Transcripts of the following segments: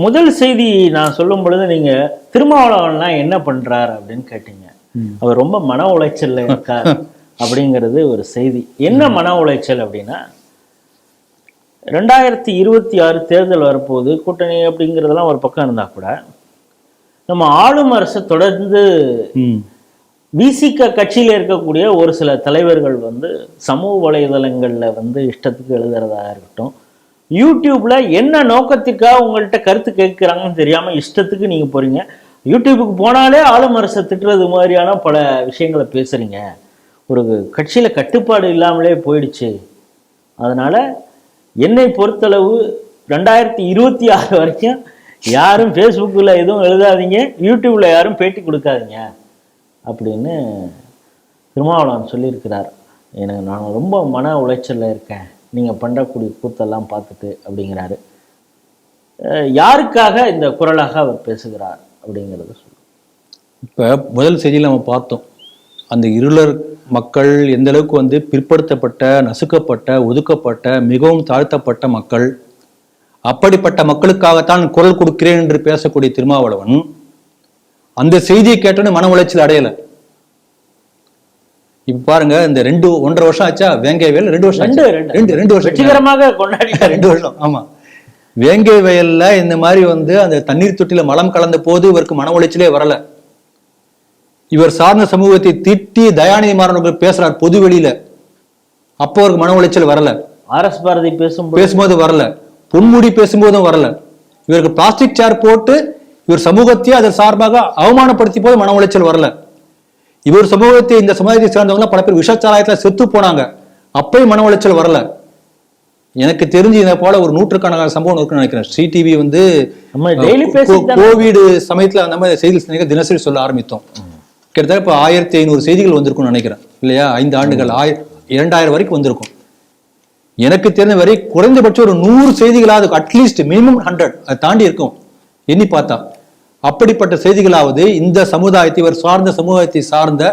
முதல் செய்தி நான் சொல்லும் பொழுது நீங்க திருமாவளவன்லாம் என்ன பண்றார் அப்படின்னு கேட்டீங்க. அவர் ரொம்ப மன உளைச்சல்ல இருக்கார் அப்படிங்கிறது ஒரு செய்தி. என்ன மன உளைச்சல் அப்படின்னா ரெண்டாயிரத்தி இருபத்தி ஆறு தேர்தல் வரப்போகுது கூட்டணி அப்படிங்கிறதெல்லாம் ஒரு பக்கம் இருந்தா கூட நம்ம ஆளும் அரசை தொடர்ந்து ம். விசிக கட்சியில் இருக்கக்கூடிய ஒரு சில தலைவர்கள் வந்து சமூக வலைதளங்களில் வந்து இஷ்டத்துக்கு எழுதுறதா இருக்கட்டும் யூடியூப்பில் என்ன நோக்கத்துக்காக உங்கள்கிட்ட கருத்து கேட்குறாங்கன்னு தெரியாமல் இஷ்டத்துக்கு நீங்கள் போகிறீங்க யூடியூபுக்கு போனாலே ஆளும் அரசை திட்டுறது மாதிரியான பல விஷயங்களை பேசுகிறீங்க ஒரு கட்சியில் கட்டுப்பாடு இல்லாமலே போயிடுச்சு. அதனால் என்னை பொறுத்தளவு ரெண்டாயிரத்தி இருபத்தி ஆறு வரைக்கும் யாரும் ஃபேஸ்புக்கில் எதுவும் எழுதாதீங்க. யூடியூப்பில் யாரும் பேட்டி கொடுக்காதீங்க. அப்படின்னு திருமாவளவன் சொல்லியிருக்கிறார். எனக்கு நான் ரொம்ப மன உளைச்சலில் இருக்கேன். நீங்கள் பண்ணக்கூடிய கூத்தெல்லாம் பார்த்துட்டு அப்படிங்கிறாரு. யாருக்காக இந்த குரலாக அவர் பேசுகிறார் அப்படிங்கிறத சொல்லு இப்போ முதல் செய்தியில் நம்ம பார்த்தோம். அந்த இருளர் மக்கள் எந்த அளவுக்கு வந்து பிற்படுத்தப்பட்ட நசுக்கப்பட்ட ஒதுக்கப்பட்ட மிகவும் தாழ்த்தப்பட்ட மக்கள் அப்படிப்பட்ட மக்களுக்காகத்தான் குரல் கொடுக்கிறேன் என்று பேசக்கூடிய திருமாவளவன் அந்த செய்தியை கேட்டோன்னே மன உளைச்சல் அடையலை. இப்ப பாருங்க இந்த ரெண்டு ஒன்றரை வருஷம் ஆச்சா? வேங்கை வயல் ரெண்டு வருஷம் ரெண்டு? ரெண்டு. ரெண்டு வருஷம் வெற்றிகரமாக கொண்டாடிட்டார். ரெண்டு வருஷம் ஆமா. வேங்கை வயல்ல இந்த மாதிரி வந்து அந்த தண்ணீர் தொட்டில மலம் கலந்த போது இவருக்கு மன உளைச்சலே வரல. இவர் சார்ந்த சமூகத்தை திட்டி தயாநிதி மாறன் பேசுறார் பொது வெளியில. அப்போ அவருக்கு மன உளைச்சல் வரல. ஆர்எஸ் பாரதி பேசும்போது பேசும்போது வரல. பொன்முடி பேசும்போதும் வரல. இவருக்கு பிளாஸ்டிக் சேர் போட்டு இவர் சமூகத்தையே அதன் சார்பாக அவமானப்படுத்தி போது மன உளைச்சல் வரல. இவர் சமூகத்தை இந்த சமுதாயத்தை சேர்ந்தவங்க பல பேர் விஷச்சாராயத்துல செத்து போனாங்க. அப்பயும் மன உளைச்சல் வரல. எனக்கு தெரிஞ்சு இதை போல ஒரு நூற்றுக்கணக்கான சம்பவம் இருக்குன்னு நினைக்கிறேன். ஸ்ரீ டிவி வந்து நம்ம கோவிட் சமயத்துல அந்த மாதிரி செய்தி நினைக்க தினசரி சொல்ல ஆரம்பித்தோம். கிட்டத்தட்ட இப்போ ஆயிரத்தி ஐநூறு செய்திகள் வந்திருக்கும்னு நினைக்கிறேன். இல்லையா? ஐந்து ஆண்டுகள் ஆயிர இரண்டாயிரம் வரைக்கும் வந்திருக்கும். எனக்கு தெரிஞ்ச வரை குறைந்தபட்சம் ஒரு நூறு செய்திகளாவது அட்லீஸ்ட் மினிமம் ஹண்ட்ரட் அதை தாண்டி இருக்கும். எண்ணி பார்த்தா. அப்படிப்பட்ட செய்திகளாவது இந்த சமுதாயத்தை இவர் சார்ந்த சமூகத்தை சார்ந்த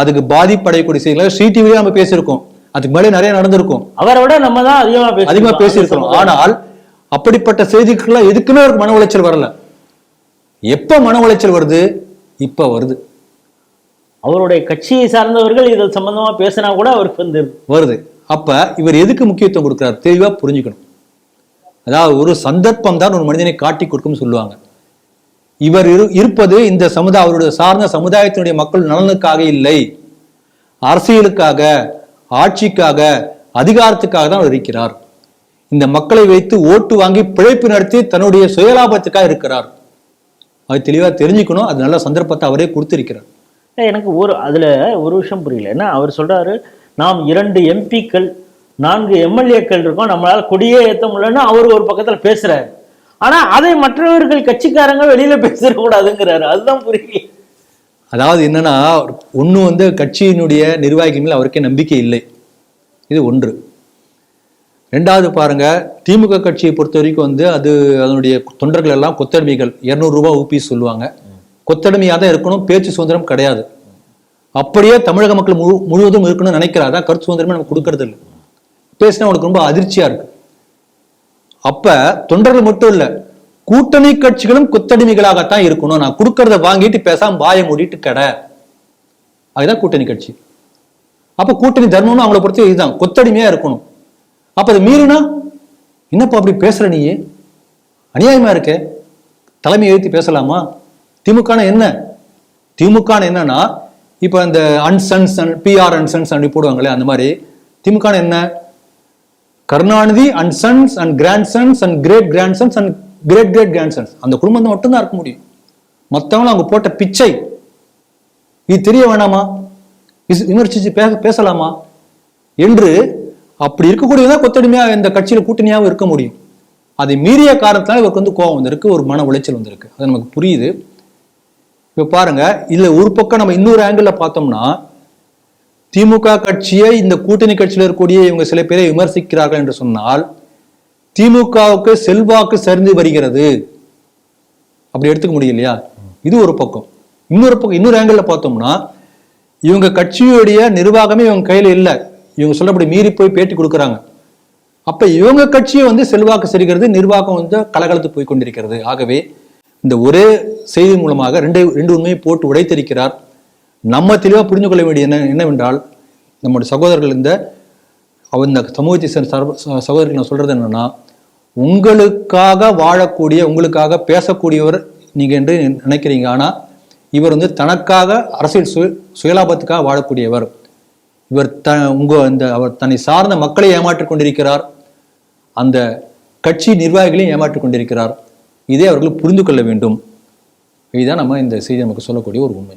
அதுக்கு பாதிப்படையக்கூடிய செய்திகளை ஸ்ரீ டிவிலேயே நம்ம பேசியிருக்கோம். அதுக்கு மேலே நிறைய நடந்திருக்கும். அவரை விட நம்ம தான் அதிகமா அதிகமா பேசியிருக்கிறோம். ஆனால் அப்படிப்பட்ட செய்திகள்லாம் எதுக்குமே ஒரு மன உளைச்சல் வரல. எப்ப மன உளைச்சல் வருது? இப்ப வருது. அவருடைய கட்சியை சார்ந்தவர்கள் இது சம்பந்தமா பேசினா கூட அவருக்கு வந்து வருது. அப்ப இவர் எதுக்கு முக்கியத்துவம் கொடுக்கிறார்? தெளிவா புரிஞ்சுக்கணும். அதாவது ஒரு சந்தர்ப்பம் தான் ஒரு மனிதனை காட்டி கொடுக்கும்னு சொல்லுவாங்க. இவர் இரு இருப்பது இந்த சமுதாய அவருடைய சார்ந்த சமுதாயத்தினுடைய மக்கள் நலனுக்காக இல்லை. அரசியலுக்காக ஆட்சிக்காக அதிகாரத்துக்காக தான் அவர் இருக்கிறார். இந்த மக்களை வைத்து ஓட்டு வாங்கி பிழைப்பு நடத்தி தன்னுடைய சுயலாபத்துக்காக இருக்கிறார். அது தெளிவாக தெரிஞ்சுக்கணும். அது நல்ல சந்தர்ப்பத்தை அவரே கொடுத்திருக்கிறார். எனக்கு ஒரு அதுல ஒரு விஷயம் புரியல. ஏன்னா அவர் சொல்றாரு நாம் இரண்டு எம்பிக்கள் நான்கு எம்எல்ஏக்கள் இருக்கோம். நம்மளால் கொடியே ஏற்ற முடியலன்னு அவர் ஒரு பக்கத்தில் பேசுறாரு. ஆனா அதை மற்றவர்கள் கட்சிக்காரங்க வெளியில பேசக்கூடாதுங்கிறாரு. அதுதான் புரியல அதாவது என்னன்னா ஒண்ணு வந்து கட்சியினுடைய நிர்வாகிகள் மேல் அவருக்கே நம்பிக்கை இல்லை. இது ஒன்று. ரெண்டாவது பாருங்க திமுக கட்சியை பொறுத்த வரைக்கும் வந்து அது அதனுடைய தொண்டர்கள் எல்லாம் கொத்தடிமைகள். இரநூறுபா ரூபாய் ஊப்பி சொல்லுவாங்க. கொத்தடிமையாக தான் இருக்கணும் பேச்சு சுதந்திரம் கிடையாது. அப்படியே தமிழக மக்கள் முழு முழுவதும் இருக்கணும்னு நினைக்கிறா அதான் கருத்து சுதந்திரமே நம்ம கொடுக்கறது இல்லை பேசினா உனக்கு ரொம்ப அதிர்ச்சியா இருக்கு. அப்ப தொண்டர்கள் மட்டும் இல்ல கூட்டணி கட்சிகளும் கொத்தடிமைகளாகத்தான் இருக்கணும். நான் கொடுக்கறத வாங்கிட்டு பேசாம வாய மூடிட்டு கடை. அதுதான் கூட்டணி கட்சி. அப்ப கூட்டணி தர்மம்னு அவங்கள பொறுத்து இதுதான். கொத்தடிமையா இருக்கணும். அப்ப அதை மீறினா என்னப்பா அப்படி பேசுற நீ அநியாயமா இருக்கே. தலைமை எழுத்தி பேசலாமா? திமுக என்ன? திமுக என்னன்னா இப்ப இந்த அன்சன்ஸ் பிஆர் அன்சன்ஸ் அப்படி போடுவாங்களே அந்த மாதிரி. திமுக என்ன? Karunanidhi and sons and grand sons and great grand sons and great great grand sons அந்த குடும்பம் தான் மட்டும்தான் இருக்க முடியும். மற்றவங்களும் அவங்க போட்ட பிச்சை. இது தெரிய வேணாமா? விமர்சிச்சு பேச பேசலாமா? என்று அப்படி இருக்கக்கூடியதான் கொத்தடிமையாக இந்த கட்சியில் கூட்டணியாகவும் இருக்க முடியும். அதை மீறிய காரணத்தினால இவருக்கு வந்து கோபம் வந்திருக்கு ஒரு மன உளைச்சல் வந்திருக்கு. அது நமக்கு புரியுது. இப்போ பாருங்க இதில் ஒரு பக்கம் நம்ம இன்னொரு ஆங்கிளில் பார்த்தோம்னா திமுக கட்சியை இந்த கூட்டணி கட்சியில் இருக்கக்கூடிய இவங்க சில பேரை விமர்சிக்கிறார்கள் என்று சொன்னால் திமுகவுக்கு செல்வாக்கு சரிந்து வருகிறது. அப்படி எடுத்துக்க முடியலையா இது ஒரு பக்கம். இன்னொரு பக்கம் இன்னொரு ஆங்கிள் பார்த்தோம்னா இவங்க கட்சியுடைய நிர்வாகமே இவங்க கையில் இல்லை. இவங்க சொல்லப்படி மீறி போய் பேட்டி கொடுக்குறாங்க. அப்ப இவங்க கட்சியை வந்து செல்வாக்கு சரிகிறது நிர்வாகம் வந்து கலகலத்து போய் கொண்டிருக்கிறது. ஆகவே இந்த ஒரே செய்தி மூலமாக ரெண்டு ரெண்டு உண்மையை போட்டு உடைத்திருக்கிறார் நம்ம தெளிவாக புரிந்து கொள்ள வேண்டிய என்ன என்னவென்றால் நம்முடைய சகோதரர்கள் இந்த அவ- இந்த சமூகத்தை சேர்ந்த சகோதரர்கள் நான் சொல்றது என்னன்னா உங்களுக்காக வாழக்கூடிய உங்களுக்காக பேசக்கூடியவர் நீங்கள் என்று நினைக்கிறீங்க. ஆனால் இவர் வந்து தனக்காக அரசியல் சு சுயலாபத்துக்காக வாழக்கூடியவர். இவர் த உங்க இந்த அவர் தன்னை சார்ந்த மக்களை ஏமாற்றிக் கொண்டிருக்கிறார். அந்த கட்சி நிர்வாகிகளையும் ஏமாற்றிக் கொண்டிருக்கிறார். இதை அவர்கள் புரிந்து கொள்ள வேண்டும். இதுதான் நம்ம இந்த செய்தி நமக்கு சொல்லக்கூடிய ஒரு உண்மை.